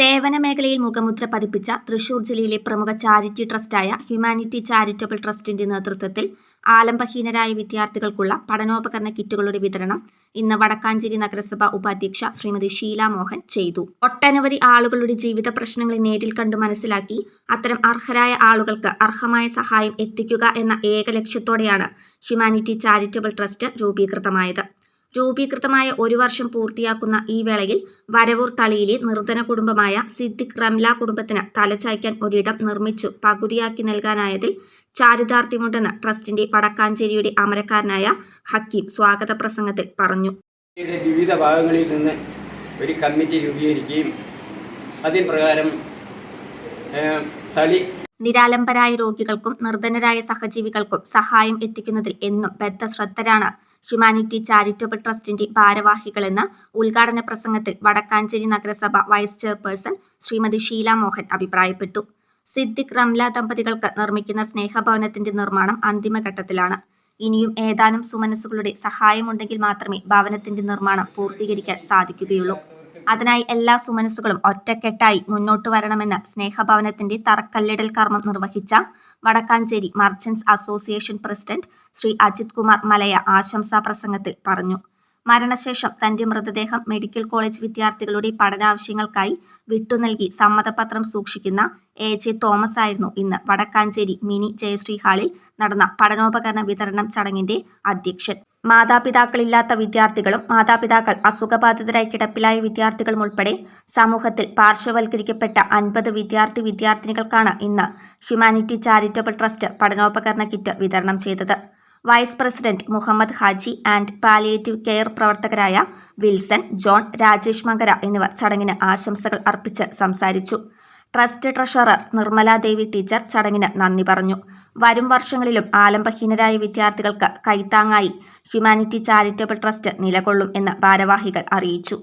സേവന മേഖലയിൽ മുഖമുദ്ര പതിപ്പിച്ച തൃശൂർ ജില്ലയിലെ പ്രമുഖ ചാരിറ്റി ട്രസ്റ്റായ ഹ്യൂമാനിറ്റി ചാരിറ്റബിൾ ട്രസ്റ്റിന്റെ നേതൃത്വത്തിൽ ആലംബഹീനരായ വിദ്യാർത്ഥികൾക്കുള്ള പഠനോപകരണ കിറ്റുകളുടെ വിതരണം ഇന്ന് വടക്കാഞ്ചേരി നഗരസഭ ഉപാധ്യക്ഷ ശ്രീമതി ഷീല മോഹൻ ചെയ്തു. ഒട്ടനവധി ആളുകളുടെ ജീവിത പ്രശ്നങ്ങളെ നേരിൽ കണ്ടു മനസ്സിലാക്കി അത്തരം അർഹരായ ആളുകൾക്ക് അർഹമായ സഹായം എത്തിക്കുക എന്ന ഏക ലക്ഷ്യത്തോടെയാണ് ഹ്യൂമാനിറ്റി ചാരിറ്റബിൾ ട്രസ്റ്റ് രൂപീകൃതമായത്. രൂപീകൃതമായ ഒരു വർഷം പൂർത്തിയാക്കുന്ന ഈ വേളയിൽ വരവൂർ തളിയിലെ നിർധന കുടുംബമായ സിദ്ദിഖ് റംല കുടുംബത്തിന് തലചായ്ക്കാൻ ഒരിടം നിർമ്മിച്ചു. പകുതിയാക്കി നൽകാനായതിൽ ചാരിതാർത്ഥ്യമുണ്ടെന്ന് ട്രസ്റ്റിന്റെ വടക്കാഞ്ചേരിയുടെ അമരക്കാരനായ ഹക്കീം സ്വാഗത പ്രസംഗത്തിൽ പറഞ്ഞു. വിവിധ ഭാഗങ്ങളിൽ നിന്ന് ഒരു കമ്മിറ്റി രൂപീകരിക്കുകയും അതിൻ പ്രകാരം തളി നിരാലംബരായ രോഗികൾക്കും നിർധനരായ സഹജീവികൾക്കും സഹായം എത്തിക്കുന്നതിൽ എന്നും ബദ്ധശ്രദ്ധരാണ് ഹ്യൂമാനിറ്റി ചാരിറ്റബിൾ ട്രസ്റ്റിന്റെ ഭാരവാഹികളെന്ന് ഉദ്ഘാടന പ്രസംഗത്തിൽ വടക്കാഞ്ചേരി നഗരസഭ വൈസ് ചെയർപേഴ്സൺ ശ്രീമതി ഷീല മോഹൻ അഭിപ്രായപ്പെട്ടു. സിദ്ദിഖ് റംല ദമ്പതികൾക്ക് നിർമ്മിക്കുന്ന സ്നേഹഭവനത്തിന്റെ നിർമ്മാണം അന്തിമഘട്ടത്തിലാണ്. ഇനിയും ഏതാനും സുമനസ്സുകളുടെ സഹായമുണ്ടെങ്കിൽ മാത്രമേ ഭവനത്തിന്റെ നിർമ്മാണം പൂർത്തീകരിക്കാൻ സാധിക്കുകയുള്ളൂ. അതിനായി എല്ലാ സുമനസ്സുകളും ഒറ്റക്കെട്ടായി മുന്നോട്ട് വരണമെന്ന് സ്നേഹഭവനത്തിന്റെ തറക്കല്ലിടൽ കർമ്മം നിർവഹിച്ച Vadakkanchery merchants association president Shri Ajith Kumar Malaya ആശംസാ പ്രസംഗത്തിൽ പറഞ്ഞു മരണശേഷം തന്റെ മൃതദേഹം മെഡിക്കൽ കോളേജ് വിദ്യാർത്ഥികളുടെ പഠനാവശ്യങ്ങൾക്കായി വിട്ടുനൽകി സമ്മതപത്രം സൂക്ഷിക്കുന്ന എ ജെ തോമസ് ആയിരുന്നു ഇന്ന് വടക്കാഞ്ചേരി മിനി ജയശ്രീ ഹാളിൽ നടന്ന പഠനോപകരണ വിതരണം ചടങ്ങിന്റെ അധ്യക്ഷൻ. മാതാപിതാക്കളില്ലാത്ത വിദ്യാർത്ഥികളും മാതാപിതാക്കൾ അസുഖബാധിതരായി കിടപ്പിലായ വിദ്യാർത്ഥികളും ഉൾപ്പെടെ സമൂഹത്തിൽ പാർശ്വവൽക്കരിക്കപ്പെട്ട അൻപത് വിദ്യാർത്ഥി വിദ്യാർത്ഥിനികൾക്കാണ് ഇന്ന് ഹ്യൂമാനിറ്റി ചാരിറ്റബിൾ ട്രസ്റ്റ് പഠനോപകരണ കിറ്റ് വിതരണം ചെയ്തത്. Vice president Muhammad Haji and palliative care പ്രവർത്തകരായ വിൽസൺ ജോൺ രാജേഷ് മങ്കര എന്നിവർ ചടങ്ങിന് ആശംസകൾ അർപ്പിച്ച് സംസാരിച്ചു. Trust treasurer Nirmala Devi teacher ചടങ്ങിന് നന്ദി പറഞ്ഞു. വരും വർഷങ്ങളിലും ആലംബഹീനരായ വിദ്യാർത്ഥികൾക്ക് കൈത്താങ്ങായി ഹ്യൂമാനിറ്റി ചാരിറ്റബിൾ ട്രസ്റ്റ് നിലകൊള്ളും എന്ന് ഭാരവാഹികൾ അറിയിച്ചു.